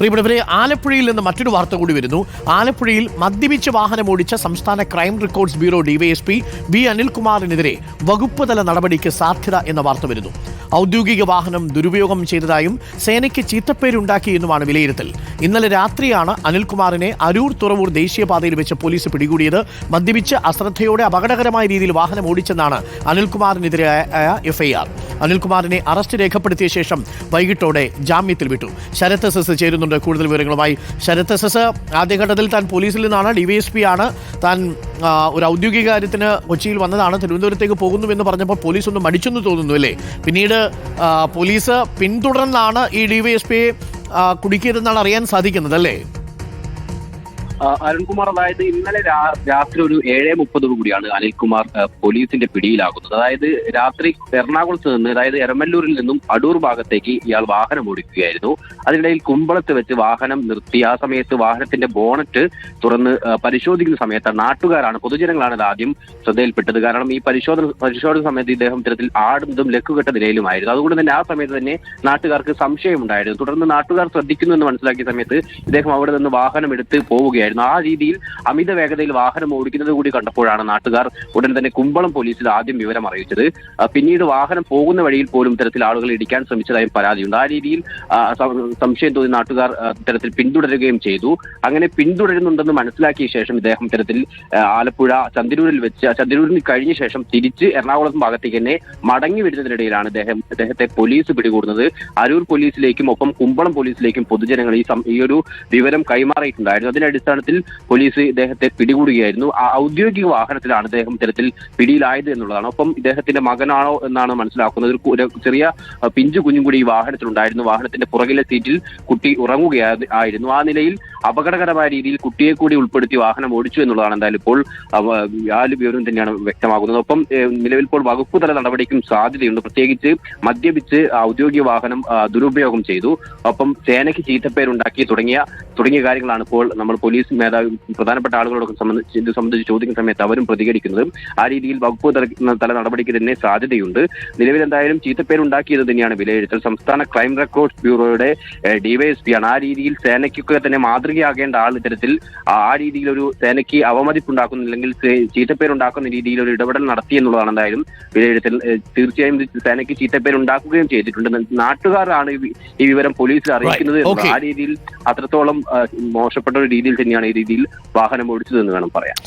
പ്രിയപ്പെട്ടവരെ ആലപ്പുഴയിൽ നിന്ന് മറ്റൊരു വാർത്ത കൂടി വരുന്നു. ആലപ്പുഴയിൽ മദ്യപിച്ച് വാഹനം ഓടിച്ച സംസ്ഥാന crime records bureau DySP B അനിൽകുമാറിനെതിരെ വകുപ്പ് തല നടപടിക്ക് സാധ്യത എന്ന വാർത്ത വരുന്നു. ഔദ്യോഗിക വാഹനം ദുരുപയോഗം ചെയ്തതായും സേനയ്ക്ക് ചീത്തപ്പേരുണ്ടാക്കിയെന്നുമാണ് വിലയിരുത്തൽ. ഇന്നലെ രാത്രിയാണ് അനിൽകുമാറിനെ അരൂർ തുറവൂർ ദേശീയപാതയിൽ വെച്ച് പോലീസ് പിടികൂടിയത്. മദ്യപിച്ച് അശ്രദ്ധയോടെ അപകടകരമായ രീതിയിൽ വാഹനം ഓടിച്ചെന്നാണ് അനിൽകുമാറിനെതിരായ എഫ്ഐആർ. അനിൽകുമാറിനെ അറസ്റ്റ് രേഖപ്പെടുത്തിയ ശേഷം വൈകിട്ടോടെ ജാമ്യത്തിൽ വിട്ടു. ശരത് എസ് എസ് ചേരുന്നുണ്ട്. കൂടുതൽ വിവരങ്ങളുമായി ശരത് എസ് എസ് ആദ്യഘട്ടത്തിൽ താൻ പോലീസിൽ നിന്നാണ് ഡിവൈഎസ്പി ആണ്. താൻ ഒരു ഔദ്യോഗിക കാര്യത്തിന് കൊച്ചിയിൽ വന്നതാണ് തിരുവനന്തപുരത്തേക്ക് പോകുന്നുവെന്ന് പറഞ്ഞപ്പോൾ പോലീസ് ഒന്ന് മടിച്ചെന്ന് തോന്നുന്നു അല്ലേ? പിന്നീട് പോലീസ് പിന്തുടർന്നാണ് ഈ ഡിവൈഎസ്പിയെ കുടുക്കിയതെന്നാണ് അറിയാൻ സാധിക്കുന്നത് അല്ലേ? അരുൺകുമാർ അതായത് ഇന്നലെ രാത്രി ഒരു ഏഴ് മുപ്പതോടു കൂടിയാണ് അനിൽകുമാർ പോലീസിന്റെ പിടിയിലാകുന്നത്. അതായത് രാത്രി എറണാകുളത്ത് നിന്ന് അതായത് എരമല്ലൂരിൽ നിന്നും അടൂർ ഭാഗത്തേക്ക് ഇയാൾ വാഹനം ഓടിക്കുകയായിരുന്നു. അതിനിടയിൽ കുമ്പളത്ത് വെച്ച് വാഹനം നിർത്തി ആ സമയത്ത് വാഹനത്തിന്റെ ബോണറ്റ് തുറന്ന് പരിശോധിക്കുന്ന സമയത്ത് നാട്ടുകാരാണ് പൊതുജനങ്ങളാണ് ഇത് ആദ്യം ശ്രദ്ധയിൽപ്പെട്ടത്. കാരണം ഈ പരിശോധന പരിശോധന സമയത്ത് ഇദ്ദേഹം ഇത്തരത്തിൽ ആടുന്നതും ലക്കുകെട്ട നിലയിലുമായിരുന്നു. അതുകൊണ്ട് തന്നെ ആ സമയത്ത് തന്നെ നാട്ടുകാർക്ക് സംശയമുണ്ടായിരുന്നു. തുടർന്ന് നാട്ടുകാർ ശ്രദ്ധിക്കുന്നു എന്ന് മനസ്സിലാക്കിയ സമയത്ത് ഇദ്ദേഹം അവിടെ നിന്ന് വാഹനം എടുത്ത് പോവുകയായിരുന്നു. ആ രീതിയിൽ അമിത വേഗതയിൽ വാഹനം ഓടിക്കുന്നത് കൂടി കണ്ടപ്പോഴാണ് നാട്ടുകാർ ഉടൻ തന്നെ കുമ്പളം പോലീസിൽ ആദ്യം വിവരം അറിയിച്ചത്. പിന്നീട് വാഹനം പോകുന്ന വഴിയിൽ പോലും ഇത്തരത്തിൽ ആളുകൾ ഇടിക്കാൻ ശ്രമിച്ചതായും പരാതിയുണ്ട്. ആ രീതിയിൽ സംശയം തോന്നി നാട്ടുകാർ ഇത്തരത്തിൽ പിന്തുടരുകയും ചെയ്തു. അങ്ങനെ പിന്തുടരുന്നുണ്ടെന്ന് മനസ്സിലാക്കിയ ശേഷം ഇദ്ദേഹം ഇത്തരത്തിൽ ആലപ്പുഴ ചന്ദ്രൂരിൽ വെച്ച് ചന്ദ്രൂരിൽ കഴിഞ്ഞ ശേഷം തിരിച്ച് എറണാകുളം ഭാഗത്തേക്ക് തന്നെ മടങ്ങി വരുന്നതിനിടയിലാണ് ഇദ്ദേഹം ഇദ്ദേഹത്തെ പോലീസ് പിടികൂടുന്നത്. അരൂർ പോലീസിലേക്കും ഒപ്പം കുമ്പളം പോലീസിലേക്കും പൊതുജനങ്ങൾ ഈ ഒരു വിവരം കൈമാറിയിട്ടുണ്ടായിരുന്നു. അതിന്റെ അടിസ്ഥാനത്തിൽ പോലീസ് ഇദ്ദേഹത്തെ പിടികൂടുകയായിരുന്നു. ആ ഔദ്യോഗിക വാഹനത്തിലാണ് ഇദ്ദേഹം ഇത്തരത്തിൽ പിടിയിലായത് എന്നുള്ളതാണ്. ഒപ്പം ഇദ്ദേഹത്തിന്റെ മകനാണോ എന്നാണ് മനസ്സിലാക്കുന്നത്. ഒരു ചെറിയ പിഞ്ചു കുഞ്ഞും കൂടി ഈ വാഹനത്തിലുണ്ടായിരുന്നു. വാഹനത്തിന്റെ പുറകിലെ സീറ്റിൽ കുട്ടി ഉറങ്ങുകയായിരുന്നു ആ നിലയിൽ അപകടകരമായ രീതിയിൽ കുട്ടിയെ കൂടി ഉൾപ്പെടുത്തി വാഹനം ഓടിച്ചു എന്നുള്ളതാണ് എന്തായാലും ഇപ്പോൾ ആ വിവരം തന്നെയാണ് വ്യക്തമാകുന്നത്. ഒപ്പം നിലവിൽ ഇപ്പോൾ വകുപ്പ് തല നടപടിക്കും സാധ്യതയുണ്ട്. പ്രത്യേകിച്ച് മദ്യപിച്ച് ഔദ്യോഗിക വാഹനം ദുരുപയോഗം ചെയ്തു. ഒപ്പം സേനയ്ക്ക് ചീത്തപ്പേരുണ്ടാക്കി തുടങ്ങിയ തുടങ്ങിയ കാര്യങ്ങളാണ് ഇപ്പോൾ നമ്മൾ പോലീസ് മേധാവി പ്രധാനപ്പെട്ട ആളുകളോടൊക്കെ സംബന്ധിച്ച് ഇത് സംബന്ധിച്ച് ചോദിക്കുന്ന സമയത്ത് അവരും പ്രതികരിക്കുന്നത്. ആ രീതിയിൽ വകുപ്പ് തല നടപടിക്ക് തന്നെ സാധ്യതയുണ്ട്. നിലവിൽ എന്തായാലും ചീത്തപ്പേരുണ്ടാക്കിയത് തന്നെയാണ് വിലയിരുത്തൽ. സംസ്ഥാന ക്രൈം റെക്കോർഡ്സ് ബ്യൂറോയുടെ ഡിവൈഎസ്പിയാണ്. ആ രീതിയിൽ സേനയ്ക്കൊക്കെ തന്നെ മാതൃകയാകേണ്ട ആൾ ഇത്തരത്തിൽ ആ രീതിയിൽ ഒരു സേനയ്ക്ക് അവമതിപ്പുണ്ടാക്കുന്ന അല്ലെങ്കിൽ ചീത്തപ്പേരുണ്ടാക്കുന്ന രീതിയിൽ ഒരു ഇടപെടൽ നടത്തി എന്നുള്ളതാണ് എന്തായാലും വിലയിരുത്തൽ. തീർച്ചയായും സേനയ്ക്ക് ചീത്തപ്പേരുണ്ടാക്കുകയും ചെയ്തിട്ടുണ്ട്. നാട്ടുകാരാണ് ഈ വിവരം പോലീസിൽ അറിയിക്കുന്നത്. ആ രീതിയിൽ അത്രത്തോളം മോശപ്പെട്ട ഒരു രീതിയിൽ തന്നെയാണ് ഈ രീതിയിൽ വാഹനം ഓടിച്ചതെന്ന് വേണം പറയാം